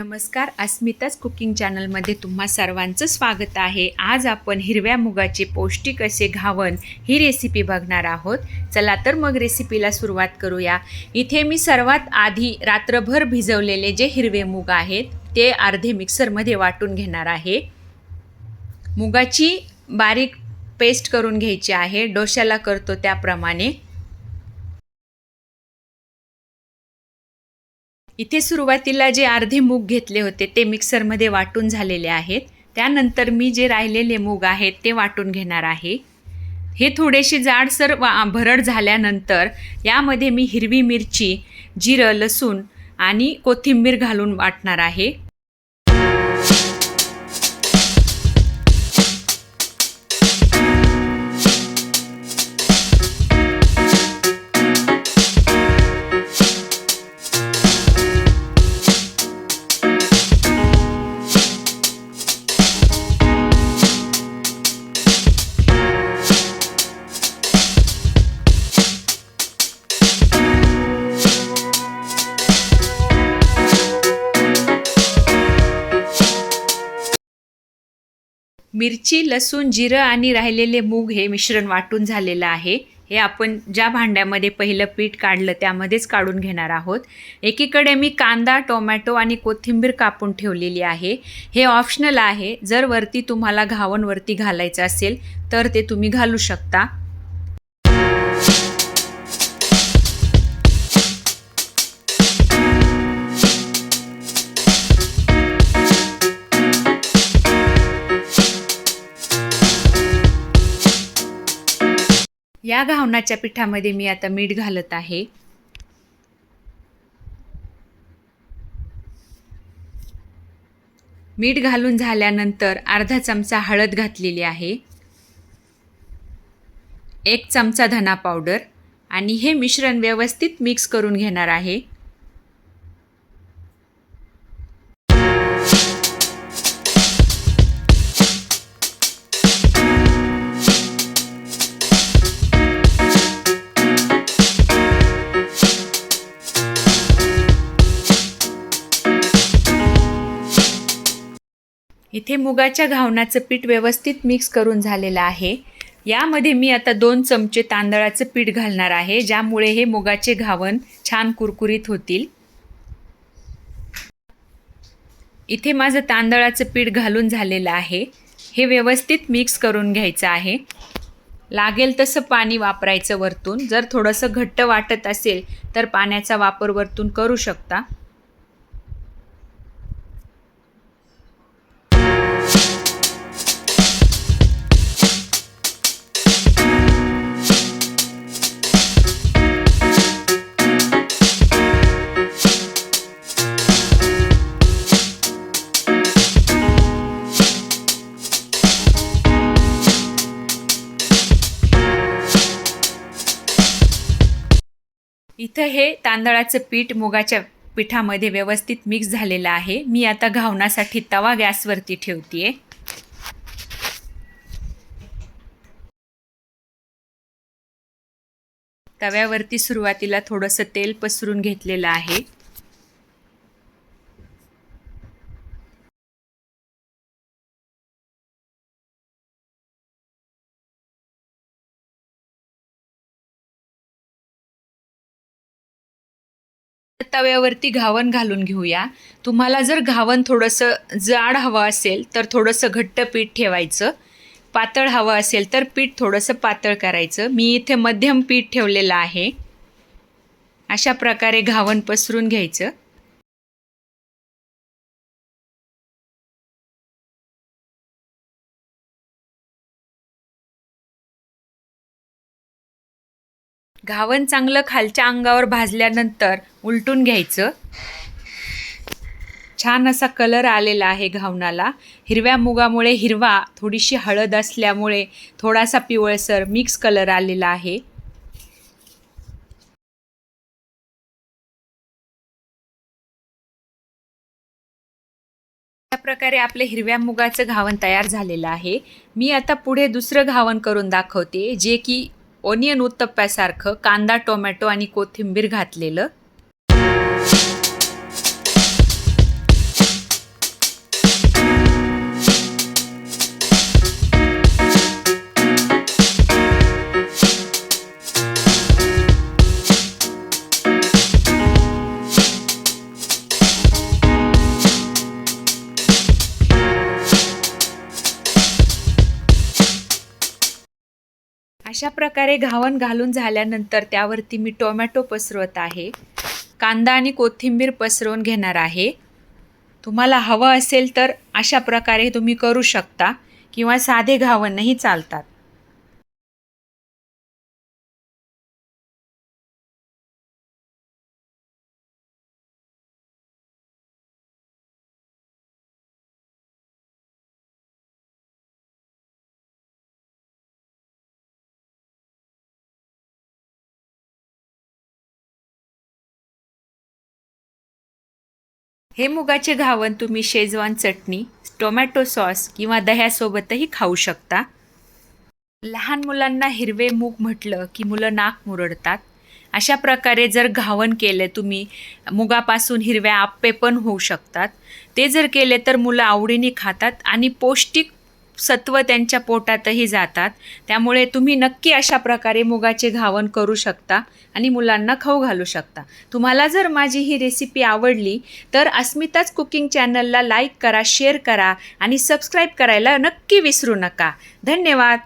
नमस्कार अस्मिताच कुकिंग चॅनलमध्ये तुम्हा सर्वांचं स्वागत आहे. आज आपण हिरव्या मुगाचे पौष्टिक असे घावन ही रेसिपी बघणार आहोत. चला तर मग रेसिपीला सुरुवात करूया. इथे मी सर्वात आधी रात्रभर भिजवलेले जे हिरवे मूग आहेत ते अर्धे मिक्सरमध्ये वाटून घेणार आहे. मुगाची बारीक पेस्ट करून घ्यायची आहे. डोश्याला करतो त्याप्रमाणे. इथे सुरुवातीला जे अर्धे मूग घेतले होते ते मिक्सरमध्ये वाटून झालेले आहेत. त्यानंतर मी जे राहिलेले मूग आहेत ते वाटून घेणार आहे. हे थोडेसे जाडसर वा भरड झाल्यानंतर यामध्ये मी हिरवी मिरची जिरं लसूण आणि कोथिंबीर घालून वाटणार आहे. मिरची लसूण जिरं आणि राहिलेले मूग हे मिश्रण वाटून झालेलं आहे. हे आपण ज्या भांड्यामध्ये पहिलं पीठ काढलं त्यामध्येच काढून घेणार आहोत. एकीकडे मी कांदा टोमॅटो आणि कोथिंबीर कापून ठेवलेली आहे. हे ऑप्शनल आहे. जर वरती तुम्हाला घावनवरती घालायचं असेल तर ते तुम्ही घालू शकता. या घावणाच्या पिठामध्ये मी आता मीठ घालत आहे. मीठ घालून झाल्यानंतर अर्धा चमचा हळद घातलेली आहे. एक चमचा धना पावडर आणि हे मिश्रण व्यवस्थित मिक्स करून घेणार आहे. इथे मुगाच्या घावणाचं पीठ व्यवस्थित मिक्स करून झालेलं आहे. यामध्ये मी आता दोन चमचे तांदळाचं पीठ घालणार आहे ज्यामुळे हे मुगाचे घावन छान कुरकुरीत होतील. इथे माझं तांदळाचं पीठ घालून झालेलं आहे. हे व्यवस्थित मिक्स करून घ्यायचं आहे. लागेल तसं पाणी वापरायचं वरतून. जर थोडंसं घट्ट वाटत असेल तर पाण्याचा वापर वरतून करू शकता. इथं हे तांदळाचं पीठ मुगाच्या पिठामध्ये व्यवस्थित मिक्स झालेलं आहे. मी आता घावण्यासाठी तवा गॅसवरती ठेवते तव्यावरती सुरुवातीला थोडंसं तेल पसरून घेतलेलं आहे. तव्यावरती घावन घालून घेऊया. तुम्हाला जर घावन थोडंसं जाड हवं असेल तर थोडंसं घट्ट पीठ ठेवायचं. पातळ हवं असेल तर पीठ थोडंसं पातळ करायचं. मी इथे मध्यम पीठ ठेवलेलं आहे. अशा प्रकारे घावन पसरून घ्यायचं. घावन चांगलं खालच्या अंगावर भाजल्यानंतर उलटून घ्यायचं. छान असा कलर आलेला आहे घावनाला हिरव्या मुगामुळे हिरवा थोडीशी हळद असल्यामुळे थोडासा पिवळसर मिक्स कलर आलेला आहे. अशा प्रकारे आपले हिरव्या मुगाचं घावन तयार झालेलं आहे. मी आता पुढे दुसरं घावन करून दाखवते जे की ओनियन उत्तप्प्यासारखं कांदा टोमॅटो आणि कोथिंबीर घातलेलं. अशा प्रकारे घावन घालून झाल्यानंतर त्यावरती मी टोमॅटो पसरवत आहे. कांदा आणि कोथिंबीर पसरवून घेणार आहे. तुम्हाला हवं असेल तर अशा प्रकारे तुम्ही करू शकता किंवा साधे घावणही चालतात. हे मुगाचे घावन तुम्ही शेजवान चटणी टोमॅटो सॉस किंवा दह्यासोबतही खाऊ शकता. लहान मुलांना हिरवे मूग म्हटलं की मुलं नाक मुरडतात. अशा प्रकारे जर घावन केले तुम्ही मुगापासून हिरव्या आप्पे पण होऊ शकतात. ते जर केले तर मुलं आवडीने खातात आणि पौष्टिक सत्व त्यांच्या पोटातही जातात. त्यामुळे तुम्ही नक्की अशा प्रकारे मुगाचे घावन करू शकता आणि मुलांना खाऊ घालू शकता. तुम्हाला जर माझी ही रेसिपी आवडली तर अस्मिताच कुकिंग चॅनलला लाईक करा शेअर करा आणि सबस्क्राईब करायला नक्की विसरू नका. धन्यवाद!